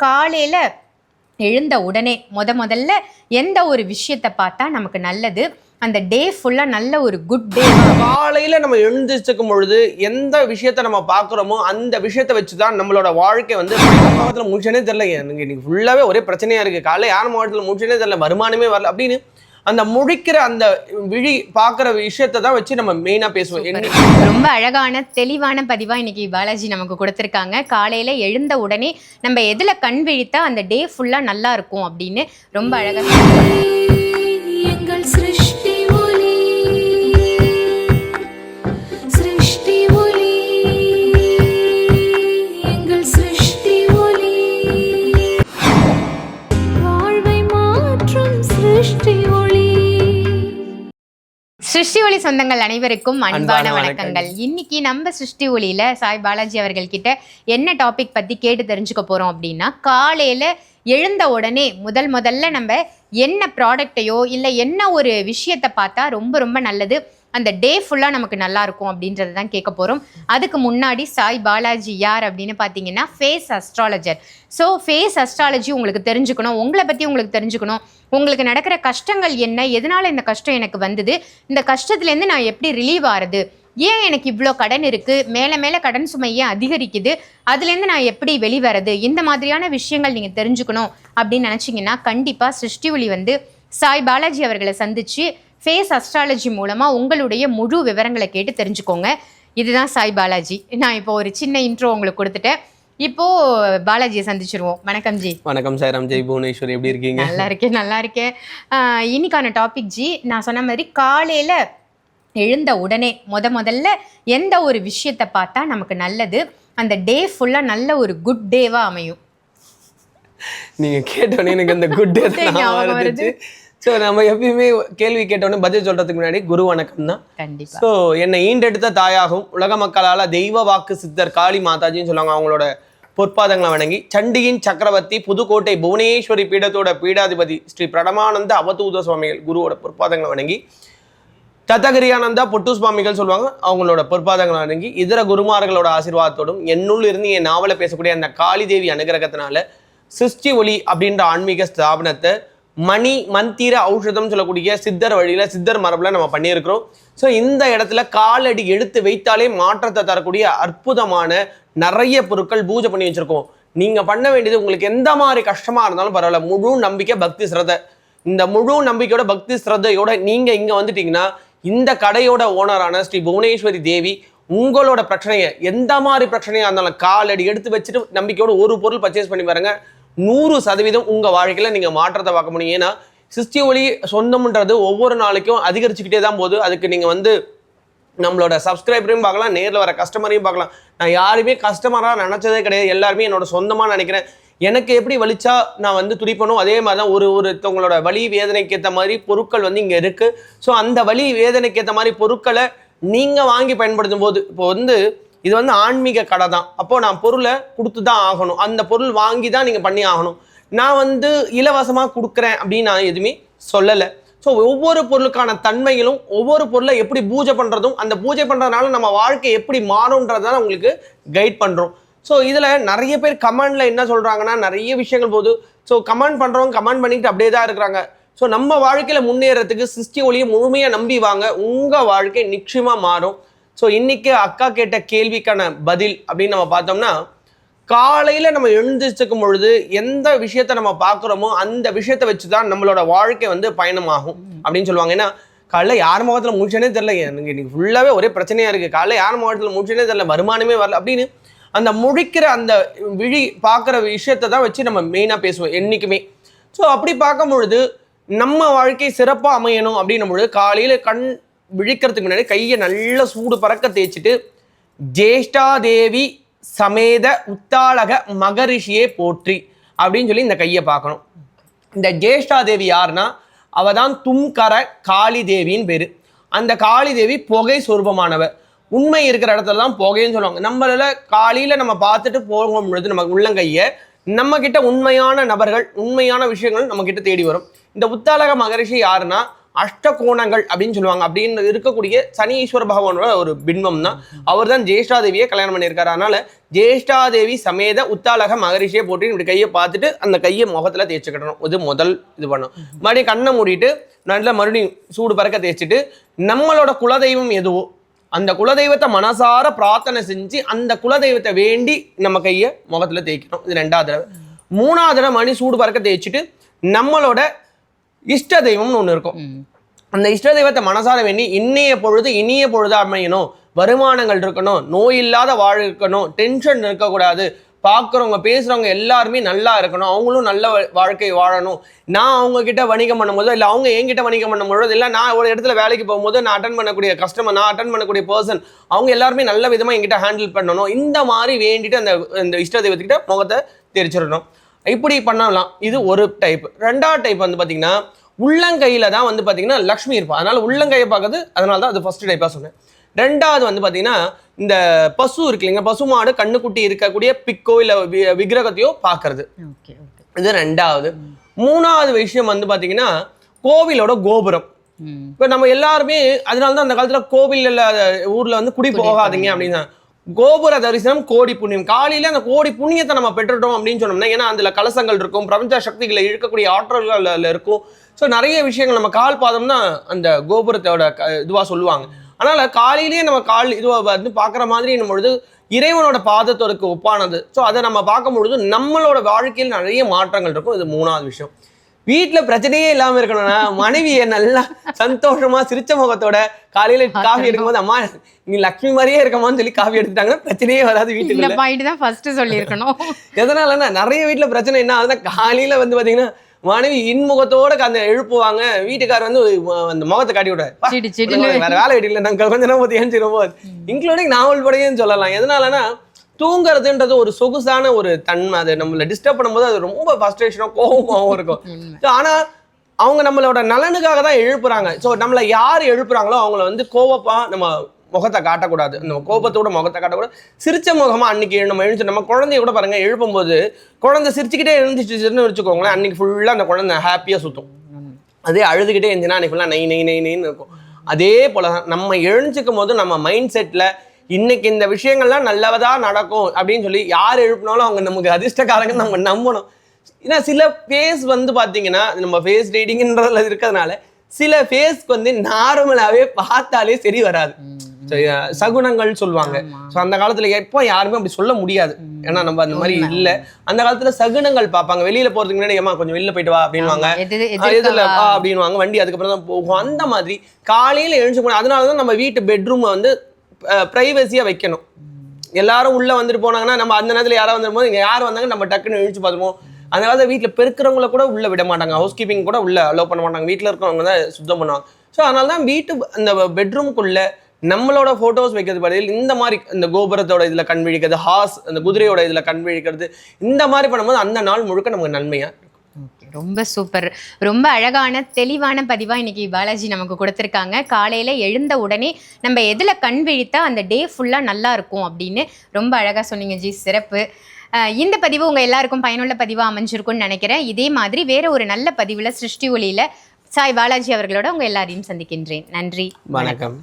காலையில் எழுந்த உடனே முத முதல்ல எந்த ஒரு விஷயத்தை பார்த்தா நமக்கு நல்லது? அந்த டே ஃபுல்லாக நல்ல ஒரு குட் டே காலையில் நம்ம எழுந்திருச்சுக்கும் பொழுது எந்த விஷயத்த நம்ம பார்க்குறோமோ அந்த விஷயத்த வச்சு தான் நம்மளோட வாழ்க்கை வந்து மாவட்டத்தில் முடிச்சனே தெரியல. எனக்கு இன்னைக்கு ஃபுல்லாகவே ஒரே பிரச்சனையாக இருக்குது காலையில் யார் மாவட்டத்தில் முடிச்சனே தெரியல? வருமானமே வரல அப்படின்னு அந்த முழிக்கிற அந்த விழி பார்க்குற விஷயத்தை தான் வச்சு நம்ம மெயினா பேசுவோம். ரொம்ப அழகான தெளிவான பதிவாக இன்னைக்கு பாலாஜி நமக்கு கொடுத்துருக்காங்க. காலையில் எழுந்த உடனே நம்ம எதில் கண் விழித்தா அந்த டே ஃபுல்லாக நல்லா இருக்கும் அப்படின்னு ரொம்ப அழகாக சிருஷ்டி ஒளி சொந்தங்கள் அனைவருக்கும் அன்பான வணக்கங்கள். இன்னைக்கு நம்ம சிருஷ்டி ஒளியில சாய் பாலாஜி அவர்கள் கிட்ட என்ன டாபிக் பத்தி கேட்டு தெரிஞ்சுக்க போறோம் அப்படின்னா காலையில எழுந்த உடனே முதல் முதல்ல நம்ம என்ன ப்ராடக்டையோ இல்லை என்ன ஒரு விஷயத்தை பார்த்தா ரொம்ப ரொம்ப நல்லது அந்த டே ஃபுல்லாக நமக்கு நல்லா இருக்கும் அப்படின்றத தான் கேட்க போகிறோம் அதுக்கு முன்னாடி சாய் பாலாஜி யார் அப்படின்னு பார்த்தீங்கன்னா face astrologer so face astrology உங்களுக்கு தெரிஞ்சுக்கணும் உங்களை பற்றி உங்களுக்கு தெரிஞ்சுக்கணும். உங்களுக்கு நடக்கிற கஷ்டங்கள் என்ன? எதனால் இந்த கஷ்டம் எனக்கு வந்தது? இந்த கஷ்டத்துலேருந்து நான் எப்படி ரிலீவ் ஆகிறது ஏன் எனக்கு இவ்வளோ கடன் இருக்குது மேலே மேலே கடன் சுமை ஏன் அதிகரிக்குது? அதுலேருந்து நான் எப்படி வெளிவரது? இந்த மாதிரியான விஷயங்கள் நீங்கள் தெரிஞ்சுக்கணும் அப்படின்னு நினச்சிங்கன்னா கண்டிப்பாக சிருஷ்டி ஒளி வந்து சாய் பாலாஜி அவர்களை சந்திச்சு ஃபேஸ் அஸ்ட்ராலஜி மூலமாக உங்களுடைய முழு விவரங்களை கேட்டு தெரிஞ்சுக்கோங்க. இதுதான் சாய் பாலாஜி. நான் இப்போ ஒரு சின்ன இன்ட்ரோ உங்களுக்கு கொடுத்துட்டேன். இப்போ பாலாஜியை சந்திச்சிருவோம். வணக்கம் ஜி. வணக்கம் சாய்ராம் ஜெய் புவனேஸ்வர் எப்படி இருக்கீங்க? நல்லா இருக்கேன் நல்லா இருக்கேன் இன்னைக்கான டாபிக் ஜி நான் சொன்ன மாதிரி காலையில் எழுந்த உடனே முத முதல்ல எந்த ஒரு விஷயத்தை பார்த்தா நமக்கு நல்லது? அந்த டே ஃபுல்லாக நல்ல ஒரு குட் டேவாக அமையும். நீங்க கேட்டோன்னே எனக்கு அந்த குட் டே வருது. ஸோ நம்ம எப்பயுமே கேள்வி கேட்டோன்னே பதில் சொல்றதுக்கு முன்னாடி குரு வணக்கம் தான் கண்டிப்பாக ஸோ என்னை ஈண்டெடுத்த தாயாகும் உலக மக்களால் தெய்வ வாக்கு சித்தர் காளி மாதாஜின்னு சொல்லுவாங்க அவங்களோட பொற்பாதங்களை வணங்கி சண்டியின் சக்கரவர்த்தி புதுக்கோட்டை புவனேஸ்வரி பீடத்தோட பீடாதிபதி ஸ்ரீ பிரடமானந்த அவதூத சுவாமிகள் குருவோட பொற்பாதங்களை வணங்கி தத்தகிரியானந்தா பொட்டு சுவாமிகள் சொல்லுவாங்க அவங்களோட பொற்பாதங்களை வணங்கி இதர குருமார்களோட ஆசீர்வாதத்தோடும் என்னுள் இருந்து என் நாவலை பேசக்கூடிய அந்த காளி தேவி அனுகிரகத்தினால சிருஷ்டி ஒளி அப்படின்ற ஆன்மீக ஸ்தாபனத்தை மணி மந்திர ஔஷதம் சொல்லக்கூடிய சித்தர் வழியில சித்தர் மரபுல நம்ம பண்ணியிருக்கிறோம். ஸோ இந்த இடத்துல காலடி எடுத்து வைத்தாலே மாற்றத்தை தரக்கூடிய அற்புதமான நிறைய பொருட்கள் பூஜை பண்ணி வச்சிருக்கோம். நீங்க பண்ண வேண்டியது உங்களுக்கு எந்த மாதிரி கஷ்டமா இருந்தாலும் பரவாயில்ல. முழு நம்பிக்கை பக்தி சிரதை இந்த முழு நம்பிக்கையோட பக்தி ஸ்ரத்தையோட நீங்க இங்க வந்துட்டீங்கன்னா இந்த கடையோட ஓனரான ஸ்ரீ புவனேஸ்வரி தேவி உங்களோட பிரச்சனையை எந்த மாதிரி பிரச்சனையா இருந்தாலும் காலடி எடுத்து வச்சுட்டு நம்பிக்கையோட ஒரு பொருள் பர்ச்சேஸ் பண்ணி பாருங்க. நூறு சதவீதம் உங்கள் வாழ்க்கையில் நீங்கள் மாற்றத்தை பார்க்க முடியும். ஏன்னா சிஸ்டி ஒளி சொந்தம்ன்றது ஒவ்வொரு நாளைக்கும் அதிகரிச்சுக்கிட்டே தான் போகுது. அதுக்கு நீங்கள் வந்து நம்மளோட சப்ஸ்கிரைபரையும் பார்க்கலாம் நேரில் வர கஸ்டமரையும் பார்க்கலாம். நான் யாருமே கஸ்டமராக நினச்சதே கிடையாது. எல்லாருமே என்னோட சொந்தமாக நினைக்கிறேன். எனக்கு எப்படி வலிச்சா நான் வந்து துடிப்பனும் அதே மாதிரி தான் ஒரு ஒருத்தவங்களோட வலி வேதனைக்கு ஏற்ற மாதிரி பொருட்கள் வந்து இங்கே இருக்குது ஸோ அந்த வலி வேதனைக்கு ஏற்ற மாதிரி பொருட்களை நீங்கள் வாங்கி பயன்படுத்தும் போது இப்போ வந்து இது வந்து ஆன்மீக கடை தான் அப்போது நான் பொருளை கொடுத்து தான் ஆகணும். அந்த பொருள் வாங்கி தான் நீங்கள் பண்ணி ஆகணும். நான் வந்து இலவசமாக கொடுக்குறேன் அப்படின்னு நான் எதுவுமே சொல்லலை. ஸோ ஒவ்வொரு பொருளுக்கான தன்மைகளும் ஒவ்வொரு பொருளை எப்படி பூஜை பண்ணுறதும் அந்த பூஜை பண்ணுறதுனால நம்ம வாழ்க்கை எப்படி மாறும்ன்றதான் உங்களுக்கு கைட் பண்ணுறோம் ஸோ இதில் நிறைய பேர் கமெண்டில் என்ன சொல்கிறாங்கன்னா நிறைய விஷயங்கள் போது ஸோ கமெண்ட் பண்ணுறவங்க கமெண்ட் பண்ணிட்டு அப்படியே தான் இருக்கிறாங்க. ஸோ நம்ம வாழ்க்கையில் முன்னேறதுக்கு சிஸ்டி ஒளியை முழுமையாக நம்பி வாங்க உங்கள் வாழ்க்கை நிச்சயமாக மாறும். ஸோ இன்னைக்கு அக்கா கேட்ட கேள்விக்கான பதில் அப்படின்னு நம்ம பார்த்தோம்னா காலையில் நம்ம எழுந்திருச்சுக்கும் பொழுது எந்த விஷயத்த நம்ம பார்க்குறோமோ அந்த விஷயத்த வச்சு தான் நம்மளோட வாழ்க்கை வந்து பயணமாகும் அப்படின்னு சொல்லுவாங்க. ஏன்னா காலைல யார் முகத்தில் முடிச்சனே தெரில எனக்கு இன்னைக்கு ஃபுல்லாகவே ஒரே பிரச்சனையாக இருக்குது காலைல யார் முகத்தில் முடிச்சனே தெரில வருமானமே வரல அப்படின்னு அந்த முழிக்கிற அந்த விழி பார்க்குற விஷயத்தை தான் வச்சு நம்ம மெயினாக பேசுவோம் என்றைக்குமே ஸோ அப்படி பார்க்கும் பொழுது நம்ம வாழ்க்கை சிறப்பாக அமையணும் அப்படின்னும் பொழுது காலையில் கண் விழிக்கிறதுக்கு முன்னாடி கையை நல்லா சூடு பறக்க தேய்ச்சிட்டு ஜேஷ்டாதேவி சமேத உத்தாளக மகரிஷியே போற்றி அப்படின்னு சொல்லி இந்த கையை பார்க்கணும். இந்த ஜேஷ்டாதேவி யாருன்னா அவ தான் தும்கர காளி தேவின்னு பேர். அந்த காளி தேவி புகை சொரூபமானவ. உண்மை இருக்கிற இடத்துல தான் புகைன்னு சொல்லுவாங்க. நம்மளால காலையில் நம்ம பார்த்துட்டு போகும் பொழுது நம்ம உள்ளங்கையை நம்ம கிட்ட உண்மையான நபர்கள் உண்மையான விஷயங்கள் நம்ம கிட்ட தேடி வரும். இந்த உத்தாலக மகரிஷி யாருன்னா அஷ்டகோணங்கள் அப்படின்னு சொல்லுவாங்க. அப்படின்னு இருக்கக்கூடிய சனீஸ்வர பகவானோட ஒரு பின்பம் தான். அவர் தான் ஜேஷ்டாதேவியை கல்யாணம் பண்ணியிருக்காரு. அதனால ஜேஷ்டாதேவி சமேத உத்தாலக மகரிஷியை போட்டு இப்படி கையை பார்த்துட்டு அந்த கையை முகத்தில் தேய்ச்சிக்கிடணும். இது முதல் இது பண்ணும். மறுபடியும் கண்ணை மூடிட்டு நல்லா மறுபடியும் சூடு பறக்க தேய்ச்சிட்டு நம்மளோட குலதெய்வம் எதுவோ அந்த குலதெய்வத்தை மனசார பிரார்த்தனை செஞ்சு அந்த குலதெய்வத்தை வேண்டி நம்ம கையை முகத்தில் தேய்க்கணும். இது ரெண்டாவது தடவை. மூணாவது தடவை மணி சூடு பறக்க தேய்ச்சிட்டு நம்மளோட இஷ்ட தெய்வம்னு ஒன்று இருக்கும். அந்த இஷ்ட தெய்வத்தை மனசார வேண்டி இன்னைய பொழுது இனிய பொழுது அமையணும். வருமானங்கள் இருக்கணும் நோய் இல்லாத வாழ் இருக்கணும் டென்ஷன் இருக்கக்கூடாது. பார்க்குறவங்க பேசுறவங்க எல்லாருமே நல்லா இருக்கணும். அவங்களும் நல்ல வாழ்க்கை வாழணும். நான் அவங்க கிட்ட வணிகம் பண்ணும்போது இல்லை அவங்க என்கிட்ட வணிகம் பண்ணும்போது இல்லை நான் ஒரு இடத்துல வேலைக்கு போகும்போது நான் அட்டன் பண்ணக்கூடிய கஸ்டமர் நான் அட்டன் பண்ணக்கூடிய பர்சன் அவங்க எல்லாருமே நல்ல விதமாக என்கிட்ட ஹேண்டில் பண்ணணும். இந்த மாதிரி வேண்டிட்டு அந்த இந்த இஷ்ட தெய்வத்துக்கிட்ட முகத்தை தெரிச்சிடணும். இப்படி பண்ணலாம். இது ஒரு டைப் ரெண்டாவது டைப் வந்து பார்த்தீங்கன்னா உள்ளங்கையில தான் வந்து பார்த்தீங்கன்னா லக்ஷ்மி இருப்பா. அதனால உள்ளங்கையை பார்க்கறது அதனால தான் அது ஃபர்ஸ்ட் டைப்பாக சொன்னேன். ரெண்டாவது வந்து பார்த்தீங்கன்னா இந்த பசு இருக்கு இல்லைங்க பசுமாடு கண்ணுக்குட்டி இருக்கக்கூடிய பிக்கோ இல்லை விக்கிரகத்தையோ பார்க்கறது. இது ரெண்டாவது. மூணாவது விஷயம் வந்து பார்த்தீங்கன்னா கோவிலோட கோபுரம். இப்போ நம்ம எல்லாருமே அதனால தான் அந்த காலத்துல கோவில் இல்லாத ஊர்ல வந்து குடி போகாதீங்க. அப்படின்னு. கோபுர தரிசனம் கோடி புண்ணியம். காலையில அந்த கோடி புண்ணியத்தை நம்ம பெற்றுட்டோம் அப்படின்னு சொன்னோம்னா ஏன்னா அதுல கலசங்கள் இருக்கும் பிரபஞ்ச சக்திகளை இழுக்கக்கூடிய ஆற்றல்கள் இருக்கும். ஸோ நிறைய விஷயங்கள் நம்ம கால் பாதம் தான் அந்த கோபுரத்தோட க- இதுவாக சொல்லுவாங்க. அதனால காலையிலேயே நம்ம கால் இதுவாக வந்து பார்க்குற மாதிரி என்னும் பொழுது இறைவனோட பாதத்தோருக்கு ஒப்பானது. ஸோ அதை நம்ம பார்க்கும் பொழுது நம்மளோட வாழ்க்கையில் நிறைய மாற்றங்கள் இருக்கும். இது மூணாவது விஷயம். வீட்ல பிரச்சனையே இல்லாம இருக்கணும்னா மனைவியை நல்லா சந்தோஷமா சிரிச்ச முகத்தோட காலையில காஃபி எடுக்கும்போது அம்மா நீ லக்ஷ்மி மாதிரியே இருக்கமான்னு சொல்லி காஃபி எடுத்துட்டாங்கன்னா பிரச்சனையே வராது இந்த வீட்டுக்குள்ள பாயிண்ட் தான் ஃபர்ஸ்ட் சொல்லியிருக்கணும். எதனாலன்னா நிறைய வீட்ல பிரச்சனை என்ன ஆகுதுன்னா காலையில வந்து பாத்தீங்கன்னா மனைவி இன்முகத்தோட அந்த எழுப்புவாங்க. வீட்டுக்கார் வந்து அந்த முகத்தை காட்டி விட சிடு சிடுன்னு. வேற வேலை வீட்டில் நாங்கள் கொஞ்ச நேரம் ஏஞ்சிரும் போது இன்க்ளூடிங் நாவல் படையன்னு சொல்லலாம். எதனாலனா தூங்குறதுன்றது ஒரு சொகுசான ஒரு தன்மை. அது நம்மளை டிஸ்டர்ப் பண்ணும்போது அது ரொம்ப ஃபஸ்ட்ரேஷனாக கோபமாகவும் இருக்கும். So, ஆனா அவங்க நம்மளோட நலனுக்காக தான் எழுப்புறாங்க. ஸோ நம்மளை யார் எழுப்புறாங்களோ அவங்கள வந்து கோவப்பா நம்ம முகத்தை காட்டக்கூடாது. அந்த கோபத்தோட முகத்தை காட்டக்கூடாது. சிரிச்ச முகமா அன்னைக்கு நம்ம எழுந்து நம்ம குழந்தைய கூட பாருங்க எழுப்பும்போது குழந்தை சிரிச்சுக்கிட்டே எழுந்துச்சுன்னு வச்சுக்கோங்களேன் அன்னைக்கு ஃபுல்லா அந்த குழந்தை ஹாப்பியா சுத்தும். அதே அழுதுகிட்டே இருந்துச்சுன்னா அன்னைக்கு ஃபுல்லாக நை நை நை நைன்னு இருக்கும். அதே போல தான் நம்ம எழுந்துக்கும் போது நம்ம மைண்ட் செட்டில் இன்னைக்கு இந்த விஷயங்கள்லாம் நல்லதா நடக்கும் அப்படின்னு சொல்லி யார் எழுப்பினாலும் அவங்க நமக்கு அதிர்ஷ்டக்காரங்க நம்ம நம்பணும். ஏன்னா சில ஃபேஸ் வந்து பார்த்தீங்கன்னா நம்ம ஃபேஸ் ரீடிங்ன்றதுல இருக்கிறதுனால சில ஃபேஸ்க்கு வந்து நார்மலாகவே பார்த்தாலே சரி வராது. சகுனங்கள் சொல்லுவாங்க. ஸோ அந்த காலத்துல எப்போ யாருமே அப்படி சொல்ல முடியாது. ஏன்னா நம்ம அந்த மாதிரி இல்லை. அந்த காலத்துல சகுனங்கள் பார்ப்பாங்க. வெளியில போறதுக்கு முன்னாடி ஏமா கொஞ்சம் வெளியில போயிட்டு வா அப்படின்வாங்க எது ஆ, எதிர்க்க எதிரில் வா. ஆ அப்படின்வாங்க வண்டி அதுக்கப்புறம் தான் போகும். அந்த மாதிரி காலையில் எழுந்து போன அதனால தான் நம்ம வீட்டு பெட்ரூமை வந்து ப்ரைவசியாக வைக்கணும். எல்லாரும் உள்ளே வந்துட்டு போனாங்கன்னா நம்ம அந்த நேரத்தில் யாராவது வந்துரும்போது இங்கே யார் வந்தாங்க நம்ம டக்குன்னு எழுந்து பார்த்துப்போம் அந்த காலத்தில் வீட்டில் பெருக்கிறவங்கள கூட உள்ளே விட மாட்டாங்க. ஹவுஸ் கீப்பிங் கூட உள்ளே அலோவ் பண்ண மாட்டாங்க. வீட்டில் இருக்கிறவங்க தான் சுத்தம் பண்ணுவாங்க. ஸோ அதனால தான் வீட்டு அந்த பெட்ரூம்குள்ளே நம்மளோட ஃபோட்டோஸ் வைக்கிறது பதில் இந்த மாதிரி இந்த கோபுரத்தோட இதில் கண் விழிக்கிறது ஹாஸ் அந்த குதிரையோட இதில் கண் விழிக்கிறது இந்த மாதிரி பண்ணும்போது அந்த நாள் முழுக்க நமக்கு நன்மையாக ரொம்ப சூப்பர் ரொம்ப அழகான தெளிவான பதிவாக இன்னைக்கு பாலாஜி நமக்கு கொடுத்துருக்காங்க. காலையில் எழுந்த உடனே நம்ம எதில் கண் விழித்தா அந்த டே ஃபுல்லாக நல்லா இருக்கும் அப்படின்னு ரொம்ப அழகாக சொன்னீங்க ஜி சிறப்பு. இந்த பதிவு உங்கள் எல்லாருக்கும் பயனுள்ள பதிவாக அமைஞ்சிருக்கும்னு நினைக்கிறேன். இதே மாதிரி வேற ஒரு நல்ல பதிவில் சிருஷ்டி ஒளியில் சாய் பாலாஜி அவர்களோட உங்கள் எல்லாரையும் சந்திக்கின்றேன். நன்றி. வணக்கம்.